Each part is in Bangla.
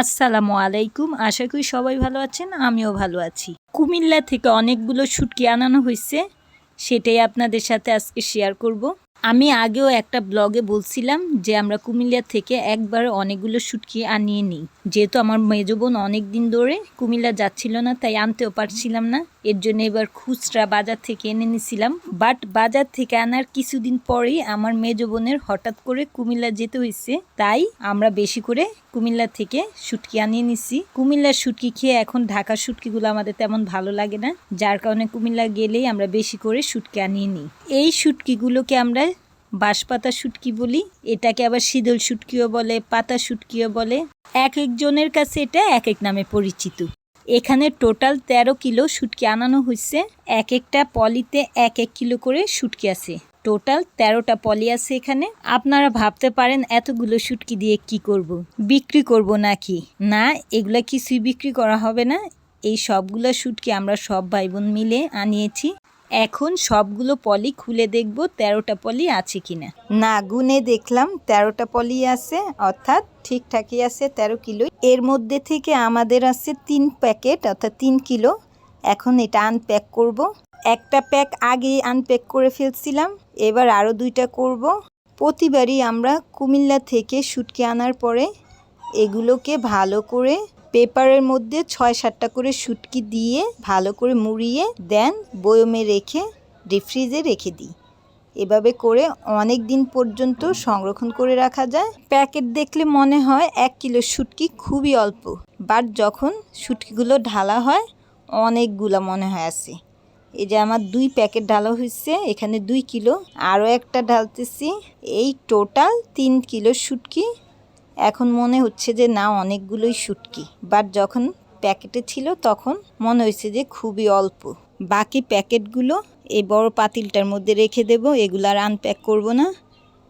আসসালামু আলাইকুম। আশা করি সবাই ভালো আছেন, আমিও ভালো আছি। কুমিল্লা থেকে অনেকগুলো শুটকি আনানো হয়েছে সেটাই আপনাদের সাথে আজকে শেয়ার করব। আমি আগেও একটা ব্লগে বলছিলাম যে আমরা কুমিল্লা থেকে একবার অনেকগুলো শুটকি আনিয়ে নিই। যেহেতু আমার মেজো বোন অনেক দিন ধরে কুমিল্লা যাচ্ছিল না, তাই আনতেও পারছিলাম না। এর জন্য এবার খুচরা বাজার থেকে এনে নিছিলাম। বাট বাজার থেকে আনার কিছুদিন পরেই আমার মেজো বোনের হঠাৎ করে কুমিল্লা যেতে হয়েছে তাই আমরা বেশি করে কুমিল্লা থেকে শুটকি আনিয়ে নিছি। কুমিল্লার শুটকি খেয়ে এখন ঢাকার শুটকিগুলো আমাদের তেমন ভালো লাগে না। যার কারণে কুমিল্লা গেলেই আমরা বেশি করে শুটকি আনিয়ে নিই। এই শুটকিগুলোকে আমরা বাঁশপাতা শুটকি বলি। এটাকে আবার শীতল শুটকিও বলে, পাতা শুটকিও বলে। এক একজনের কাছে এটা এক এক নামে পরিচিত। এখানে টোটাল তেরো কিলো শুটকি আনানো হয়েছে এক একটা পলিতে এক এক কিলো করে শুটকি আছে। টোটাল তেরোটা পলি আছে এখানে। আপনারা ভাবতে পারেন, এতগুলো শুটকি দিয়ে কি করব। বিক্রি করব নাকি? না, এগুলো কিছুই বিক্রি করা হবে না। এই সবগুলো শুটকি আমরা সব ভাই বোন মিলে আনিয়েছি। এখন সবগুলো পলি খুলে দেখব তেরোটা পলি আছে কিনা না, গুনে দেখলাম তেরোটা পলি আছে, অর্থাৎ ঠিকঠাকই আছে তেরো কিলো এর মধ্যে থেকে আমাদের আছে তিন প্যাকেট, অর্থাৎ তিন কিলো এখন এটা আনপ্যাক করব। একটা প্যাক আগে আনপ্যাক করে ফেলছিলাম, এবার আরও দুইটা করব। প্রতিবারই আমরা কুমিল্লা থেকে শুটকি আনার পরে এগুলোকে ভালো করে পেপারের মধ্যে ছয় সাতটা করে শুটকি দিয়ে ভালো করে মুড়িয়ে, দেন বয়মে রেখে ডিপ ফ্রিজে রেখে দিই। এভাবে করে অনেক দিন পর্যন্ত সংরক্ষণ করে রাখা যায়। প্যাকেট দেখলে মনে হয় এক কিলো শুটকি খুবই অল্প, বাট যখন শুটকিগুলো ঢালা হয়, অনেকগুলো মনে হয় আছে। এই যে আমার দুই প্যাকেট ঢালা হয়েছে, এখানে দুই কিলো, আরও একটা ঢালতেছি। এই টোটাল তিন কিলো শুটকি এখন মনে হচ্ছে যে না, অনেকগুলোই শুটকি বাট যখন প্যাকেটে ছিল তখন মনে হয়েছে যে খুবই অল্প। বাকি প্যাকেটগুলো এই বড় পাতিলটার মধ্যে রেখে দেব, এগুলো আর আনপ্যাক করব না।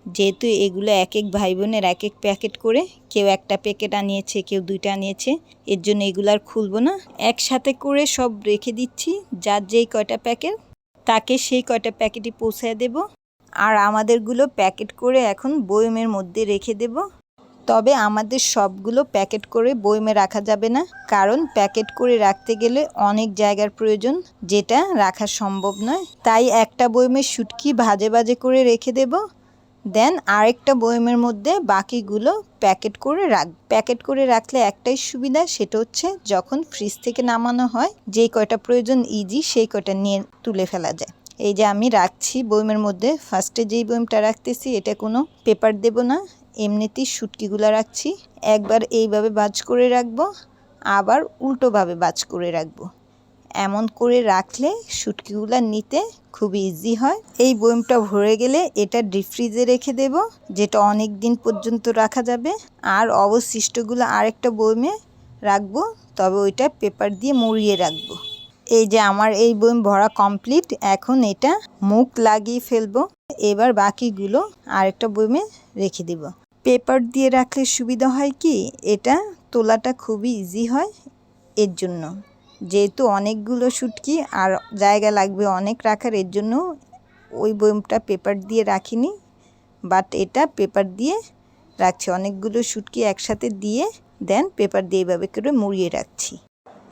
যেহেতু এগুলো এক এক ভাই বোনের এক এক প্যাকেট করে, কেউ একটা প্যাকেট আনিয়েছে, কেউ দুইটা আনিয়েছে, এর জন্য এগুলো আর খুলবো না। একসাথে করে সব রেখে দিচ্ছি, যার যেই কয়টা প্যাকেট, তাকে সেই কয়টা প্যাকেটই পৌঁছায় দেব। আর আমাদেরগুলো প্যাকেট করে এখন বয়মের মধ্যে রেখে দেব। তবে আমাদের সবগুলো প্যাকেট করে বয়মে রাখা যাবে না, কারণ প্যাকেট করে রাখতে গেলে অনেক জায়গার প্রয়োজন, যেটা রাখা সম্ভব নয়। তাই একটা বয়মে শুটকি ভাজে ভাজে করে রেখে দেব। দেন আরেকটা বয়মের মধ্যে বাকিগুলো প্যাকেট করে রাখ, প্যাকেট করে রাখলে একটাই সুবিধা, সেটা হচ্ছে যখন ফ্রিজ থেকে নামানো হয়, যেই কয়টা প্রয়োজন ইজি সেই কয়টা নিয়ে তুলে ফেলা যায়। এই যে আমি রাখছি বয়মের মধ্যে। ফার্স্টে যেই বয়মটা রাখতেছি, এটা কোনো পেপার দেব না। এমনিতেই শুটকিগুলো রাখছি। একবার এইভাবে বাজ করে রাখব, আবার উল্টোভাবে বাজ করে রাখব। এমন করে রাখলে শুটকিগুলো নিতে খুব ইজি হয়। এই বয়মটা ভরে গেলে এটা ডিপ ফ্রিজে রেখে দেব, যেটা অনেক দিন পর্যন্ত রাখা যাবে। আর অবশিষ্টগুলো আরেকটা বয়মে রাখব, তবে ওইটা পেপার দিয়ে মুড়িয়ে রাখব। এই যে আমার এই বয়ম ভরা কমপ্লিট এখন এটা মুখ লাগিয়ে ফেলব। এবার বাকিগুলো আরেকটা বইমে রেখে দেব। পেপার দিয়ে রাখলে সুবিধা হয় কি? এটা তোলাটা খুবই ইজি হয় এর জন্য। যেহেতু অনেকগুলো শুটকি আর জায়গা লাগবে অনেক রাখার, এর জন্য ওই বয়মটা পেপার দিয়ে রাখিনি। বাট এটা পেপার দিয়ে রাখছি। অনেকগুলো শুটকি একসাথে দিয়ে দেন, পেপার দিয়ে এভাবে করে মুড়িয়ে রাখছি।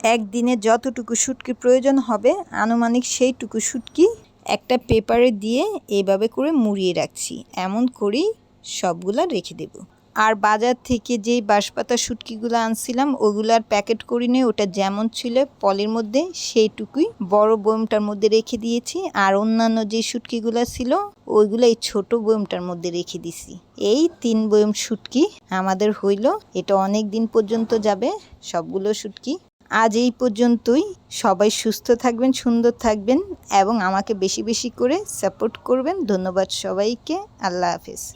একদিনে যতটুকু শুটকি প্রয়োজন হবে, আনুমানিক সেইটুকু শুটকি একটা পেপারে দিয়ে এইভাবে করে মুড়িয়ে রাখছি। এমন করেই সবগুলা রেখে দেব। আর বাজার থেকে যেই বাঁশপাতা শুটকিগুলো আনছিলাম, ওগুলার প্যাকেট করিনি ওটা যেমন ছিল পলের মধ্যে, সেইটুকুই বড় বয়মটার মধ্যে রেখে দিয়েছি। আর অন্যান্য যে শুটকিগুলো ছিল, ওইগুলো এই ছোট বয়মটার মধ্যে রেখে দিছি। এই তিন বয়ম শুটকি আমাদের হইল, এটা অনেক দিন পর্যন্ত যাবে, সবগুলো শুটকি আজ এই পর্যন্তই। সবাই সুস্থ থাকবেন, সুন্দর থাকবেন এবং আমাকে বেশি বেশি করে সাপোর্ট করবেন। ধন্যবাদ সবাইকে। আল্লাহ হাফেজ।